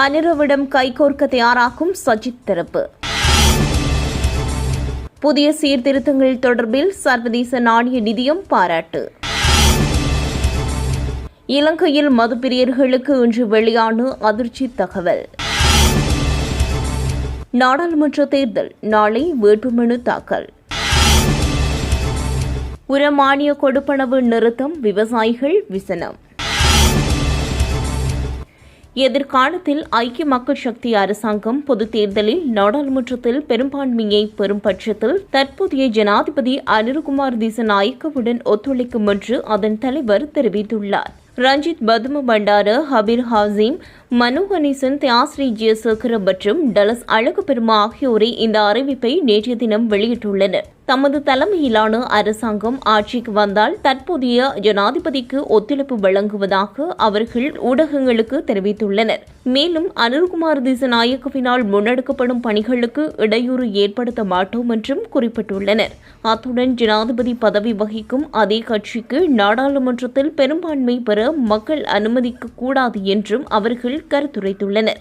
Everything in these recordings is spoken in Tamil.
அனிருவிடம் கைகோர்க்க தயாராகும் சஜித் தரப்பு புதிய சீர்திருத்தங்கள் தொடர்பில் சர்வதேச நாணய நிதியம் பாராட்டு. இலங்கையில் மதுப்பிரியர்களுக்கு இன்று வெளியான அதிர்ச்சி தகவல். நாடாளுமன்ற தேர்தல் நாளை வேட்புமனு தாக்கல். உரமானிய கொடுப்பனவு நிறுத்தம் விவசாயிகள் விசனம். எதிர்காலத்தில் ஐக்கிய மக்கள் சக்தி அரசாங்கம் பொதுத் தேர்தலில் நாடாளுமன்றத்தில் பெரும்பான்மையை பெறும் பட்சத்தில் தற்போதைய ஜனாதிபதி அனிருகுமார் திசநாயக்கவுடன் ஒத்துழைக்கும் என்று அதன் தலைவர் தெரிவித்துள்ளார். ரஞ்சித் பதும பண்டார ஹபீர் ஹாசிம் மனு கணேசன் தியாஸ்ரீ ஜெயசேகர மற்றும் டலஸ் அழகு பெருமா ஆகியோரை இந்த அறிவிப்பை நேற்றைய தினம் வெளியிட்டுள்ளனர். தமது தலைமையிலான அரசாங்கம் ஆட்சிக்கு வந்தால் தற்போதைய ஜனாதிபதிக்கு ஒத்துழைப்பு வழங்குவதாக அவர்கள் ஊடகங்களுக்கு தெரிவித்துள்ளனர். மேலும் அனில்குமார் திசநாயக்கவினால் முன்னெடுக்கப்படும் பணிகளுக்கு இடையூறு ஏற்படுத்த மாட்டோம் என்றும் குறிப்பிட்டுள்ளனர். அத்துடன் ஜனாதிபதி பதவி வகிக்கும் அதே கட்சிக்கு நாடாளுமன்றத்தில் பெரும்பான்மை பெற மக்கள் அனுமதிக்க கூடாது என்றும் அவர்கள் கருத்துரைத்துள்ளனர்.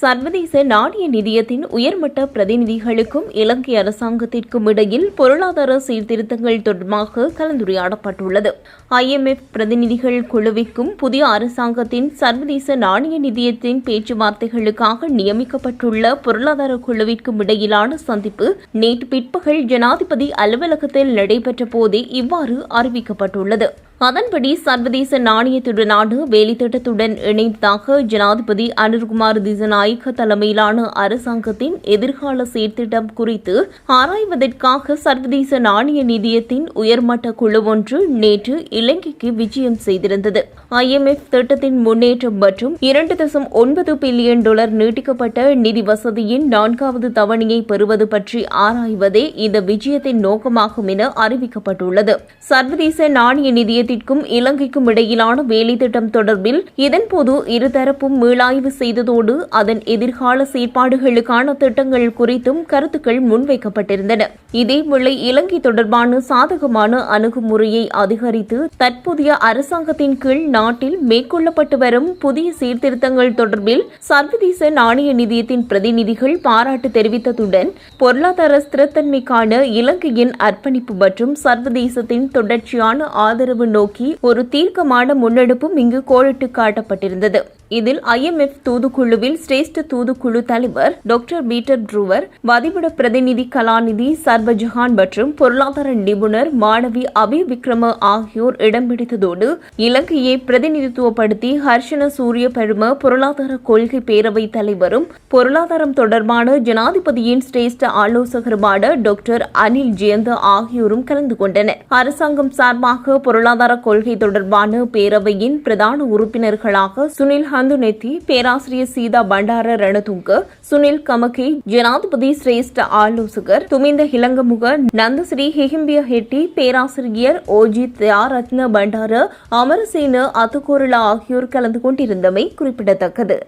சர்வதேச நாணய நிதியத்தின் உயர்மட்ட பிரதிநிதிகளுக்கும் இலங்கை அரசாங்கத்திற்கும் இடையில் பொருளாதார சீர்திருத்தங்கள் தொடர்பாக கலந்துரையாடப்பட்டுள்ளது. ஐஎம்எஃப் பிரதிநிதிகள் குழுவிற்கும் புதிய அரசாங்கத்தின் சர்வதேச நாணய நிதியத்தின் பேச்சுவார்த்தைகளுக்காக நியமிக்கப்பட்டுள்ள பொருளாதார குழுவிற்கும் இடையிலான சந்திப்பு நேற்று பிற்பகல் ஜனாதிபதி அலுவலகத்தில் நடைபெற்ற போதே இவ்வாறு அறிவிக்கப்பட்டுள்ளது. அதன்படி சர்வதேச நாணயத்துடனான வேலைத்திட்டத்துடன் இணைந்ததாக ஜனாதிபதி அனிர்குமார் திசநாயக்க தலைமையிலான அரசாங்கத்தின் எதிர்கால செயற்திட்டம் குறித்து ஆராய்வதற்காக சர்வதேச நாணய நிதியத்தின் உயர்மட்ட குழு ஒன்று நேற்று இலங்கைக்கு விஜயம் செய்திருந்தது. ஐஎம்எஃப் திட்டத்தின் முன்னேற்றம் மற்றும் இரண்டு தசம் ஒன்பது பில்லியன் டாலர் நீட்டிக்கப்பட்ட நிதி வசதியின் நான்காவது தவணையை பெறுவது பற்றி ஆராய்வதே இந்த விஜயத்தின் நோக்கமாகும் என அறிவிக்கப்பட்டுள்ளது. சர்வதேச நாணய நிதிய நிதியத்திற்கும் இலங்கைக்கும் இடையிலான வேலைத்திட்டம் தொடர்பில் இதன்போது இருதரப்பும் மீளாய்வு செய்ததோடு அதன் எதிர்கால செயற்பாடுகளுக்கான திட்டங்கள் குறித்தும் கருத்துக்கள் முன்வைக்கப்பட்டிருந்தன. இதேவேளை இலங்கை தொடர்பான சாதகமான அணுகுமுறையை அதிகரித்து தற்போதைய அரசாங்கத்தின் கீழ் நாட்டில் மேற்கொள்ளப்பட்டு வரும் புதிய சீர்திருத்தங்கள் தொடர்பில் சர்வதேச நாணய நிதியத்தின் பிரதிநிதிகள் பாராட்டு தெரிவித்ததுடன் பொருளாதார ஸ்திரத்தன்மைக்கான இலங்கையின் அர்ப்பணிப்பு மற்றும் சர்வதேசத்தின் தொடர்ச்சியான ஆதரவு நோக்கி ஒரு தீர்க்கமான முன்னெடுப்பும் இங்கு கோடிட்டு காட்டப்பட்டிருந்தது. இதில் ஐஎம்எஃப் தூதுக்குழுவில் சிரேஷ்ட தூதுக்குழு தலைவர் டாக்டர் பீட்டர் ட்ரூவர் வதிவிட பிரதிநிதி கலாநிதி சர்வஜஹான் மற்றும் பொருளாதார நிபுணர் மாணவி அபி விக்ரம ஆகியோர் இடம் பிடித்ததோடு இலங்கையை பிரதிநிதித்துவப்படுத்தி ஹர்ஷன சூரிய பெரும பொருளாதார கொள்கை பேரவை தலைவரும் பொருளாதாரம் தொடர்பான ஜனாதிபதியின் சிரேஷ்ட ஆலோசகருமான டாக்டர் அனில் ஜெயந்த ஆகியோரும் கலந்து கொண்டனர். அரசாங்கம் சார்பாக பொருளாதார கொள்கை தொடர்பான பேரவையின் பிரதான உறுப்பினர்களாக சுனில் ஹந்துநெத்தி பேராசிரியர் சீதா பண்டார ரணதுங்க சுனில் கமகி ஜனாதிபதி சிரேஷ்ட ஆலோசகர் துமிந்த இலங்கமுக நந்தஸ்ரீ ஹிஹிம்பிய ஹெட்டி பேராசிரியர் ஓஜி தியாரத்ன பண்டார அமரசேன அத்துக்கோரலா ஆகியோர் கலந்து கொண்டிருந்தமை குறிப்பிடத்தக்கது.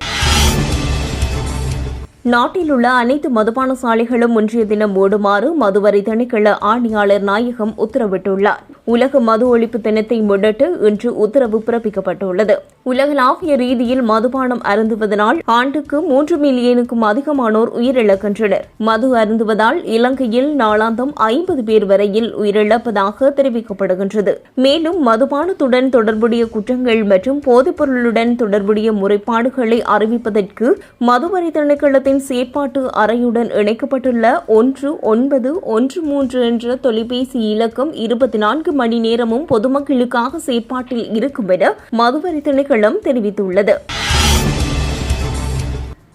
நாட்டில் உள்ள அனைத்து மதுபான சாலைகளும் ஒன்றிய தினம் மூடுமாறு மதுவரி திணைக்கள ஆணையாளர் நாயகம் உத்தரவிட்டுள்ளார். உலக மது ஒழிப்பு தினத்தை முன்னிட்டு இன்று உத்தரவு பிறப்பிக்கப்பட்டுள்ளது. உலகளாவிய ரீதியில் மதுபானம் அருந்துவதனால் ஆண்டுக்கு மூன்று மில்லியனுக்கும் அதிகமானோர் உயிரிழக்கின்றனர். மது அருந்துவதால் இலங்கையில் நாளாந்தம் ஐம்பது பேர் வரையில் உயிரிழப்பதாக தெரிவிக்கப்படுகின்றது. மேலும் மதுபானத்துடன் தொடர்புடைய குற்றங்கள் மற்றும் போதைப்பொருளுடன் தொடர்புடைய முறைப்பாடுகளை அறிவிப்பதற்கு மதுவரி திணைக்களத்தின் செயற்பாட்டு அறையுடன் இணைக்கப்பட்டுள்ள ஒன்று ஒன்பது ஒன்று மூன்று என்ற தொலைபேசி இலக்கம் இருபத்தி நான்கு மணி நேரமும் பொதுமக்களுக்காக செயற்பாட்டில் இருக்கும் என மதுவரி திணைக்களம் தெரிவித்துள்ளது.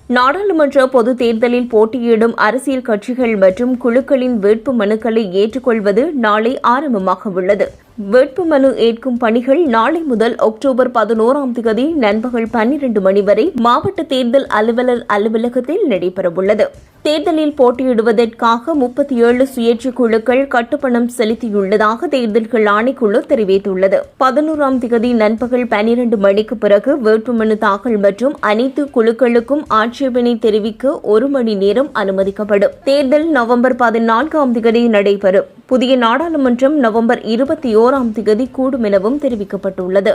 நாடாளுமன்ற பொதுத் தேர்தலில் போட்டியிடும் அரசியல் கட்சிகள் மற்றும் குழுக்களின் வேட்பு மனுக்களை ஏற்றுக்கொள்வது நாளை ஆரம்பமாக உள்ளது. வேட்பு மனு ஏற்கும் பணிகள் நாளை முதல் அக்டோபர் பதினோராம் தேதி நண்பகல் பன்னிரண்டு மணி வரை மாவட்ட தேர்தல் அலுவலர் அலுவலகத்தில் நடைபெறவுள்ளது. தேர்தலில் போட்டியிடுவதற்காக முப்பத்தி ஏழு சுயேட்சை குழுக்கள் கட்டுப்பணம் செலுத்தியுள்ளதாக தேர்தல்கள் ஆணைக்குழு தெரிவித்துள்ளது. பதினோராம் தேதி நண்பகல் பனிரண்டு மணிக்கு பிறகு வேட்புமனு தாக்கல் மற்றும் அனைத்து குழுக்களுக்கும் ஆட்சேபனை தெரிவிக்க ஒரு மணி நேரம் அனுமதிக்கப்படும். தேர்தல் நவம்பர் பதினான்காம் தேதி நடைபெறும். புதிய நாடாளுமன்றம் நவம்பர் இருபத்தி ஓராம் தேதி கூடும் எனவும் தெரிவிக்கப்பட்டுள்ளது.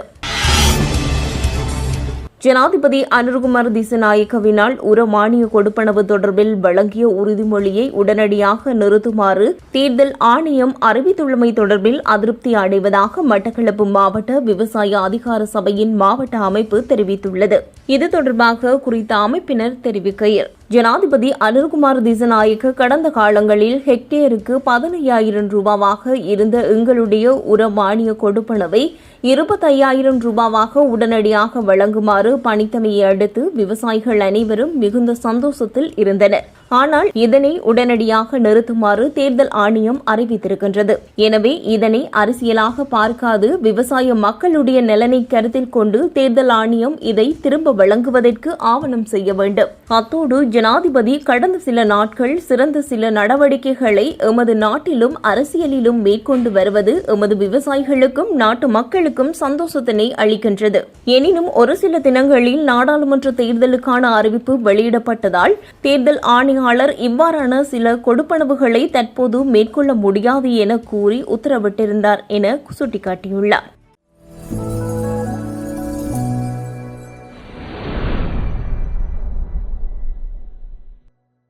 ஜனாதிபதி அனுர்குமார் திசநாயக்கவினால் உர மானிய கொடுப்பனவு தொடர்பில் வழங்கிய உறுதிமொழியை உடனடியாக நிறுத்துமாறு தேர்தல் ஆணையம் அறிவித்துள்ளமை தொடர்பில் அதிருப்தி அடைவதாக மட்டக்களப்பு மாவட்ட விவசாய அதிகார சபையின் மாவட்ட அமைப்பு தெரிவித்துள்ளது. இது தொடர்பாக குறித்த அமைப்பினர் தெரிவிக்கையில் ஜனாதிபதி அனில்குமார் திசநாயக்க கடந்த காலங்களில் ஹெக்டேருக்கு பதினையாயிரம் ரூபாவாக இருந்த எங்களுடைய உர மானிய கொடுப்பனவை இருபத்தையாயிரம் ரூபாவாக உடனடியாக வழங்குமாறு பணித்தமையை அடுத்து விவசாயிகள் அனைவரும் மிகுந்த சந்தோஷத்தில் இருந்தனர். ஆனால் இதனை உடனடியாக நிறுத்துமாறு தேர்தல் ஆணையம் அறிவித்திருக்கின்றது. எனவே இதனை அரசியலாக பார்க்காது விவசாய மக்களுடைய நலனை கருத்தில் கொண்டு தேர்தல் ஆணையம் இதை திரும்ப வழங்குவதற்கு ஆவணம் செய்ய வேண்டும். அத்தோடு ஜனாதிபதி கடந்த சில நாட்கள் சிறந்த சில நடவடிக்கைகளை எமது நாட்டிலும் அரசியலிலும் மேற்கொண்டு வருவது எமது விவசாயிகளுக்கும் நாட்டு மக்களுக்கும் சந்தோஷத்தினை அளிக்கின்றது. எனினும் ஒரு சில தினங்களில் நாடாளுமன்ற தேர்தலுக்கான அறிவிப்பு வெளியிடப்பட்டதால் தேர்தல் ஆணையாளர் இவ்வாறான சில கொடுப்பனவுகளை தற்போது மேற்கொள்ள முடியாது என கூறி உத்தரவிட்டிருந்தார் என சுட்டிக்காட்டியுள்ளார்.